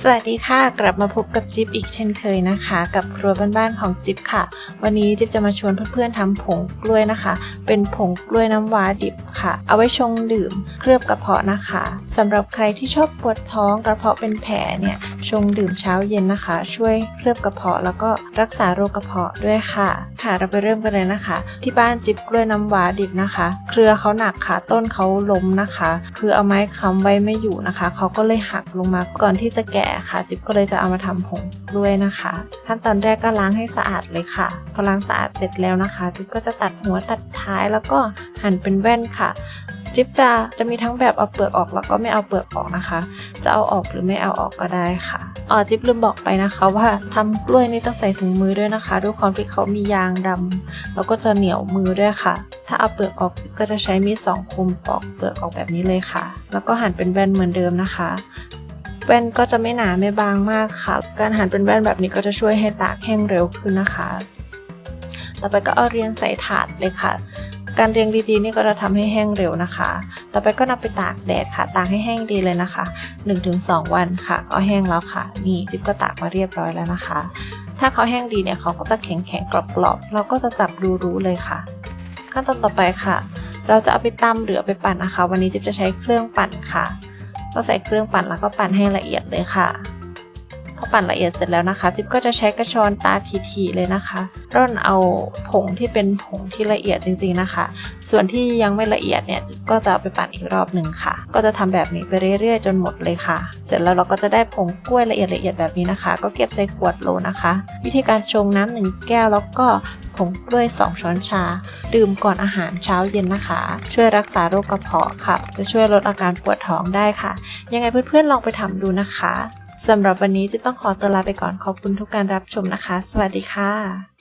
สวัสดีค่ะ กลับมาพบกับจิ๊บอีกเช่นเคยนะคะ กับครัวบ้านๆของจิ๊บค่ะ วันนี้จิ๊บจะมาชวนเพื่อนๆทำผงกล้วยนะคะ เป็นผงกล้วยน้ำว้าดิบค่ะ เอาไว้ชงดื่มเคลือบกระเพาะนะคะสำหรับใครที่ชอบปวดท้องกระเพาะเป็นแผลเนี่ยชงดื่มเช้าเย็นนะคะ ช่วยเคลือบกระเพาะแล้วก็รักษาโรคกระเพาะด้วยค่ะ ค่ะเราไปเริ่มกันเลยนะคะ ที่บ้านจิ๊บกล้วยน้ำว้าดิบนะคะ เครือเขาหนักค่ะ ต้นเขาล้มนะคะ คือเอาไม้ค้ำไว้ไม่อยู่นะคะเขาก็เลยหักลงมาก่อนที่จะแแก่ค่ะ จิ๊บก็เลยจะเอามาทำผงกล้วยนะคะ ขั้นตอนแรกก็ล้างให้สะอาดเลยค่ะ พอล้างสะอาดเสร็จแล้วนะคะ จิ๊บก็จะตัดหัวตัดท้ายแล้วก็หั่นเป็นแว่นค่ะ จิ๊บจะจะมีทั้งแบบเอาเปลือกออกแล้วก็ไม่เอาเปลือกออกนะคะ จะเอาออกหรือไม่เอาออกก็ได้ค่ะอ๋อจิ๊บลืมบอกไปนะคะ ว่าทำกล้วยนี่ต้องใส่ถุงมือด้วยนะคะด้วยความที่เขามียางดำแล้วก็จะเหนียวมือด้วยค่ะ ถ้าเอาเปลือกออกจิ๊บก็จะใช้มีดสองคมปอกเปลือกออกแบบนี้เลยค่ะ แล้วก็หั่นเป็นแว่นเหมือนเดิมนะคะ แว่นก็จะไม่หนาไม่บางมากค่ะ การหั่นเป็นแว่นแบบนี้ก็จะช่วยให้ตากแห้งเร็วขึ้นนะคะ ต่อไปก็เอาเรียงใส่ถาดเลยค่ะ การเรียงดีๆนี่ก็จะทำให้แห้งเร็วนะคะ ต่อไปก็นำไปตากแดดค่ะ ตากให้แห้งดีเลยนะคะ 1-2 วันค่ะ ก็แห้งแล้วค่ะ นี่จิ๊บก็ตากมาเรียบร้อยแล้วนะคะ ถ้าเขาแห้งดีเนี่ยเขาก็จะแข็งๆกรอบๆ เราก็จะจับดูรู้เลยค่ะ ขั้นตอนต่อไปค่ะ เราจะเอาไปตำหรือเอาไปปั่นนะคะ วันนี้จิ๊บจะใช้เครื่องปั่นค่ะ ก็ใส่เครื่องปั่นแล้วก็ปั่นให้ละเอียดเลยค่ะพอปั่นละเอียดเสร็จแล้วนะคะ จิ๊บก็จะใช้กระชอนตาทีๆเลยนะคะ ร่อนเอาผงที่เป็นผงที่ละเอียดจริงๆนะคะ ส่วนที่ยังไม่ละเอียดเนี่ยจิ๊บก็จะไปปั่นอีกรอบหนึ่งค่ะ ก็จะทำแบบนี้ไปเรื่อยๆ จนหมดเลยค่ะ เสร็จแล้วเราก็จะได้ผงกล้วยละเอียดละเอียดแบบนี้นะคะ ก็เก็บใส่ขวดโหลนะคะ วิธีการชงน้ำหนึ่งแก้วแล้วก็ ผงกล้วย 2 ช้อนชา ดื่มก่อนอาหารเช้าเย็นนะคะ ช่วยรักษาโรคกระเพาะค่ะ จะช่วยลดอาการปวดท้องได้ค่ะ ยังไงเพื่อนๆลองไปทำดูนะคะสำหรับวันนี้จะต้องขอตัวลาไปก่อนขอบคุณทุกการรับชมนะคะ สวัสดีค่ะ